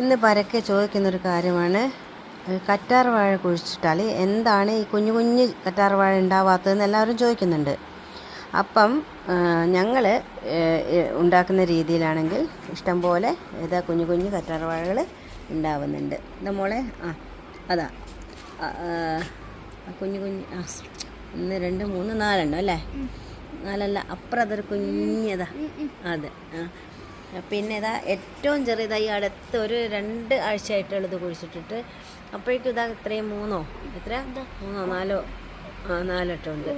ഇന്ന് പരക്കെ ചോദിക്കുന്നൊരു കാര്യമാണ്. കറ്റാർ വാഴ കുഴിച്ചിട്ടാൽ എന്താണ് ഈ കുഞ്ഞു കുഞ്ഞു കറ്റാർ വാഴ ഉണ്ടാവാത്തതെന്ന് എല്ലാവരും ചോദിക്കുന്നുണ്ട്. അപ്പം ഞങ്ങൾ ഉണ്ടാക്കുന്ന രീതിയിലാണെങ്കിൽ ഇഷ്ടംപോലെ ഇതാ കുഞ്ഞു കുഞ്ഞു കറ്റാർ വാഴകൾ ഉണ്ടാവുന്നുണ്ട്. നമ്മളെ മോളെ? ആ അതാ. കുഞ്ഞു കുഞ്ഞു ആ ഒന്ന് രണ്ട് മൂന്ന് നാലെണ്ണം അല്ലേ? നാലല്ല അപ്പുറം അതൊരു കുഞ്ഞതാ അതെ ആ. പിന്നെ ഇതാ ഏറ്റവും ചെറിയതായി ഈ അടുത്ത് ഒരു രണ്ട് ആഴ്ചയായിട്ടുള്ളത് കുഴിച്ചിട്ടിട്ട് അപ്പോഴേക്കും ഇതാ ഇത്രയും മൂന്നോ? എത്ര? മൂന്നോ നാലോ? ആ നാലെട്ടം ഉണ്ട്.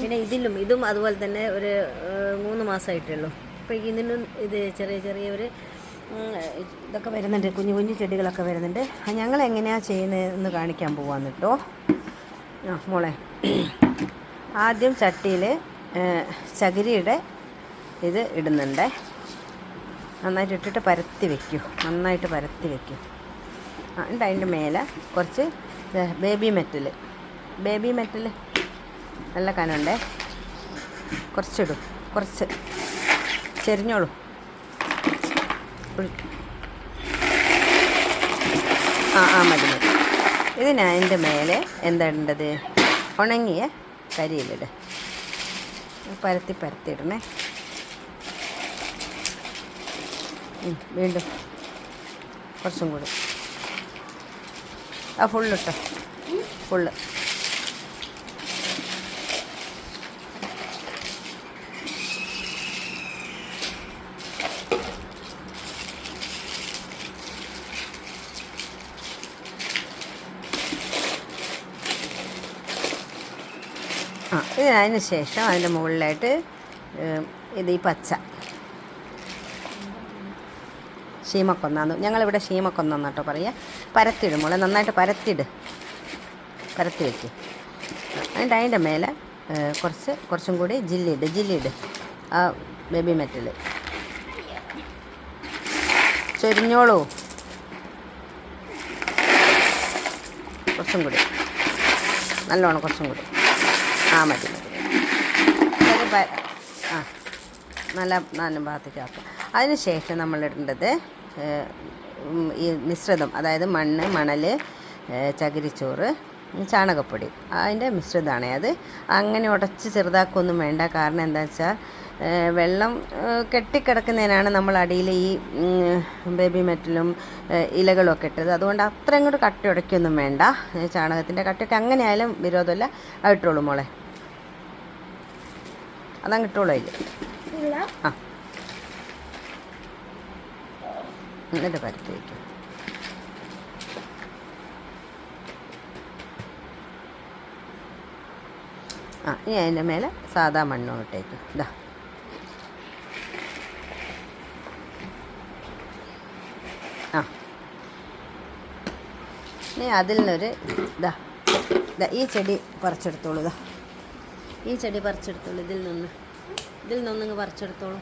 പിന്നെ ഇതിലും ഇതും അതുപോലെ തന്നെ ഒരു മൂന്ന് മാസമായിട്ടേ ഉള്ളൂ. അപ്പോഴേക്കും ഇതിനും ഇത് ചെറിയ ചെറിയ ഒരു ഇതൊക്കെ വരുന്നുണ്ട്. കുഞ്ഞു കുഞ്ഞു ചെടികളൊക്കെ വരുന്നുണ്ട്. ഞങ്ങൾ എങ്ങനെയാണ് ചെയ്യുന്നതെന്ന് കാണിക്കാൻ പോവാന്ന് കേട്ടോ ആ മോളെ. ആദ്യം ചട്ടിയിൽ ചകിരിയുടെ ഇത് ഇടുന്നുണ്ട്. നന്നായിട്ട് ഇട്ടിട്ട് പരത്തി വെക്കൂ. നന്നായിട്ട് പരത്തി വെക്കൂ. എന്നിട്ട് അതിന്റെ മേലെ കുറച്ച് ബേബി മെറ്റൽ ബേബി മെറ്റൽ നല്ല കനമുണ്ടേ. കുറച്ചിടും. കുറച്ച്. ചെരിഞ്ഞോളൂ. ആ ആ മതി മതി. ഇതിന് അതിന്റെ മേലെ എന്താ ഇടേണ്ടത്? ഉണങ്ങിയ കരിയിലിട്. പരത്തി പരത്തി ഇടണേ. വീണ്ടും കുറച്ചും കൂടി. ആ ഫുള്ളിട്ടോ. ഫുള്ള്. ആ ഇതിനു ശേഷം അതിന്റെ മുകളിലായിട്ട് ഇത് ഈ പച്ച. ശീമക്കൊന്നാന്ന്. ഞങ്ങളിവിടെ ശീമക്കൊന്നാന്ന് കേട്ടോ പറയുക പരത്തിടും മോളെ നന്നായിട്ട് പരത്തിട് പരത്തി വെക്ക് എന്നിട്ട് അതിന്റെ മേലെ കുറച്ച് കുറച്ചും കൂടി ജില്ലിയിട് ജില്ലിയിട്. ആ ബേബി മെറ്റൽ. ചൊരിഞ്ഞോളൂ. കുറച്ചും കൂടി. നല്ലോണം കുറച്ചും കൂടി. ആ മതി മതി. ആ. നല്ല നല്ല ഭാഗത്തേക്ക് ആക്കാം. അതിന് ശേഷം നമ്മൾ ഈ മിശ്രിതം അതായത് മണ്ണ് മണൽ ചകിരിച്ചോറ് ചാണകപ്പൊടി അതിന്റെ മിശ്രിതമാണ് അത്. അങ്ങനെ ഉടച്ച് ചെറുതാക്കൊന്നും വേണ്ട. കാരണം എന്താ വെച്ചാൽ വെള്ളം കെട്ടിക്കിടക്കുന്നതിനാണ് നമ്മൾ അടിയിൽ ഈ ബേബി മെറ്റലും ഇലകളൊക്കെ ഇട്ടത്. അതുകൊണ്ട് അത്ര അങ്ങോട്ട് കട്ടി ഉടയ്ക്കൊന്നും വേണ്ട. ചാണകത്തിന്റെ കട്ടിയൊക്കെ അങ്ങനെ ആയാലും വിരോധമില്ല. അത് ഇട്ടോളൂ മോളെ. അതങ്ങ് ഇട്ടോളൂ അതിൽ ആ. എന്നിട്ട് പരത്തി വയ്ക്കും ആ ഇനി അതിന്റെ മേലെ സാധാ മണ്ണും ഇട്ടേക്കും. ഇതാ ആ. ഇനി അതിൽ നിന്നൊരു ഇതാ ഇതാ ഈ ചെടി പറിച്ചെടുത്തോളൂ ഇതാ ഈ ചെടി പറിച്ചെടുത്തോളൂ ഇതിൽ നിന്ന്. ഇതിൽ നിന്നൊന്നിങ്ങ് പറിച്ചെടുത്തോളൂ.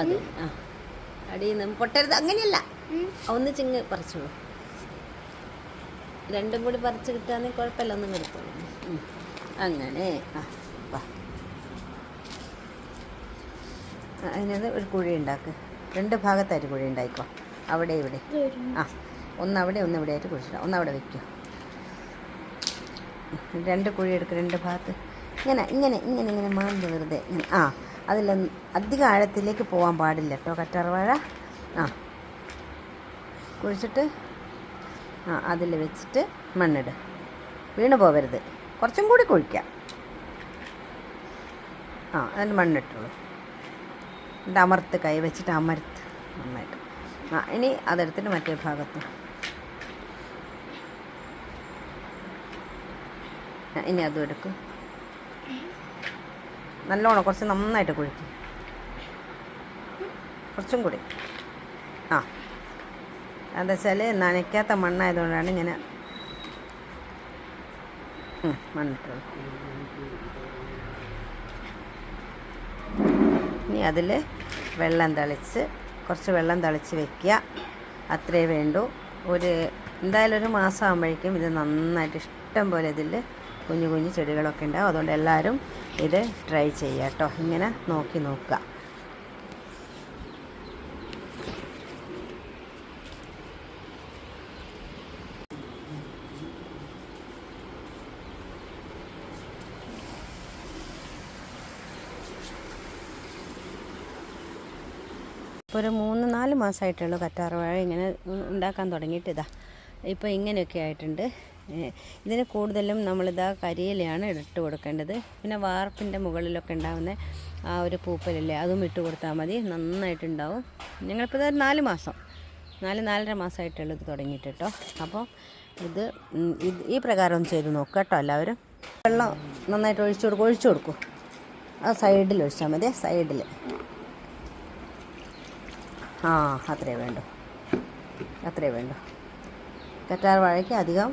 അതെ ആ. അടിയിൽ നിന്ന് പൊട്ടരുത്. അങ്ങനെയല്ല. ഒന്ന് ചിങ്ങ് പറിച്ചോളൂ. രണ്ടും കൂടി പറിച്ചു കിട്ടുകയാണെങ്കിൽ കുഴപ്പമില്ല ഒന്നും എടുത്തോളൂ ഉം. അങ്ങനെ. ആ അതിനത് ഒരു കുഴി ഉണ്ടാക്ക്. രണ്ട് ഭാഗത്തായിട്ട് കുഴി ഉണ്ടായിക്കോ. അവിടെ ഇവിടെ. ആ ഒന്ന് അവിടെ ഒന്ന് ഇവിടെ ആയിട്ട് കുഴിച്ചിടാം. ഒന്ന് അവിടെ വെക്കോ. രണ്ട് കുഴി എടുക്കുക രണ്ട് ഭാഗത്ത്. ഇങ്ങനെ ഇങ്ങനെ ഇങ്ങനെ ഇങ്ങനെ മാന്തി വെറുതെ. ഇങ്ങനെ. ആ. അതിൽ അധികം ആഴത്തിലേക്ക് പോകാൻ പാടില്ല കേട്ടോ. കറ്റാർവാഴ ആ. കുഴിച്ചിട്ട് ആ അതിൽ വെച്ചിട്ട് മണ്ണിട്. വീണ് പോകരുത് കുറച്ചും കൂടി കുഴിക്കാം. ആ അതിൽ മണ്ണിട്ടുള്ളൂ എന്നിട്ട് അമർത്ത് കൈ വെച്ചിട്ട് അമർത്ത് നന്നായിട്ട്. ആ ഇനി അതെടുത്തിട്ട് മറ്റേ ഭാഗത്ത്. ഇനി അതും എടുക്കും. നല്ലോണം കുറച്ച് നന്നായിട്ട് കുഴിക്കും. കുറച്ചും കൂടി. ആ. എന്താ വെച്ചാൽ നനയ്ക്കാത്ത മണ്ണായതുകൊണ്ടാണ് ഇങ്ങനെ ഉം, മണ്ണിട്ടുള്ളൂ ഇനി അതിൽ വെള്ളം തളിച്ച് കുറച്ച് വെള്ളം തളിച്ച് വെക്കുക. അത്രേ വേണ്ടൂ. ഒരു എന്തായാലും ഒരു മാസം ആകുമ്പോഴേക്കും ഇത് നന്നായിട്ട് ഇഷ്ടം പോലെ ഇതിൽ കുഞ്ഞു കുഞ്ഞു ചെടികളൊക്കെ ഉണ്ടാവും. അതുകൊണ്ട് എല്ലാവരും ഇത് ട്രൈ ചെയ്യുക കേട്ടോ. ഇങ്ങനെ നോക്കി നോക്കുക. ഒരു മൂന്ന് നാല് മാസമായിട്ടുള്ളൂ കറ്റാറുവാഴ ഇങ്ങനെ ഉണ്ടാക്കാൻ തുടങ്ങിയിട്ട് ഇതാ. ഇപ്പോൾ ഇങ്ങനെയൊക്കെ ആയിട്ടുണ്ട്. ഇതിന് കൂടുതലും നമ്മളിതാ കരിയിലയാണ് ഇട്ട് കൊടുക്കേണ്ടത്. പിന്നെ വാർപ്പിന്റെ മുകളിലൊക്കെ ഉണ്ടാകുന്ന ആ ഒരു പൂപ്പലല്ലേ അതും ഇട്ട് കൊടുത്താൽ മതി. നന്നായിട്ടുണ്ടാവും. ഞങ്ങളിപ്പോൾ ഇത് നാല് മാസം നാല് നാലര മാസമായിട്ടുള്ളൂ ഇത് തുടങ്ങിയിട്ട് കേട്ടോ. അപ്പോൾ ഇത് ഇത് ഈ പ്രകാരം ചെയ്ത് നോക്കുക കേട്ടോ എല്ലാവരും. വെള്ളം നന്നായിട്ട് ഒഴിച്ചു കൊടുക്കും ഒഴിച്ചു കൊടുക്കും. ആ സൈഡിൽ ഒഴിച്ചാൽ മതി സൈഡിൽ. ആ അത്രേ വേണ്ടു. അത്രേ വേണ്ടു. കറ്റാർ വാഴയ്ക്ക് അധികം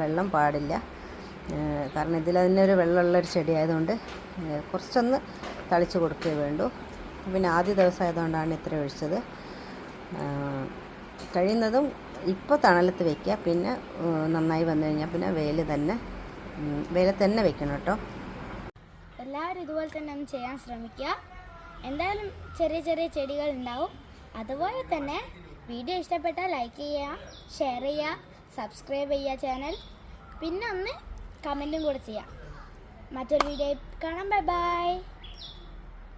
വെള്ളം പാടില്ല. കാരണം ഇതിൽ തന്നെ ഒരു വെള്ളമുള്ളൊരു ചെടിയായതുകൊണ്ട് കുറച്ചൊന്ന് തളിച്ച് കൊടുക്കുകയേ വേണ്ടൂ. പിന്നെ ആദ്യ ദിവസം ആയതുകൊണ്ടാണ് ഇത്ര ഒഴിച്ചത്. കഴിയുന്നതും ഇപ്പോൾ തണലത്ത് വയ്ക്കുക പിന്നെ നന്നായി വന്നു കഴിഞ്ഞാൽ പിന്നെ വെയിൽ തന്നെ വേല തന്നെ വെക്കണം കേട്ടോ. എല്ലാവരും ഇതുപോലെ തന്നെ ഒന്ന് ചെയ്യാൻ ശ്രമിക്കുക. എന്തായാലും ചെറിയ ചെറിയ ചെടികൾ ഉണ്ടാവും. അതുപോലെ തന്നെ വീഡിയോ ഇഷ്ടപ്പെട്ടാൽ ലൈക്ക് ചെയ്യുക ഷെയർ ചെയ്യുക. സബ്സ്ക്രൈബ് ചെയ്യുക ചാനൽ പിന്നെ ഒന്ന് കമന്റും കൂടെ ചെയ്യാം. മറ്റൊരു വീഡിയോ കാണാം. Bye bye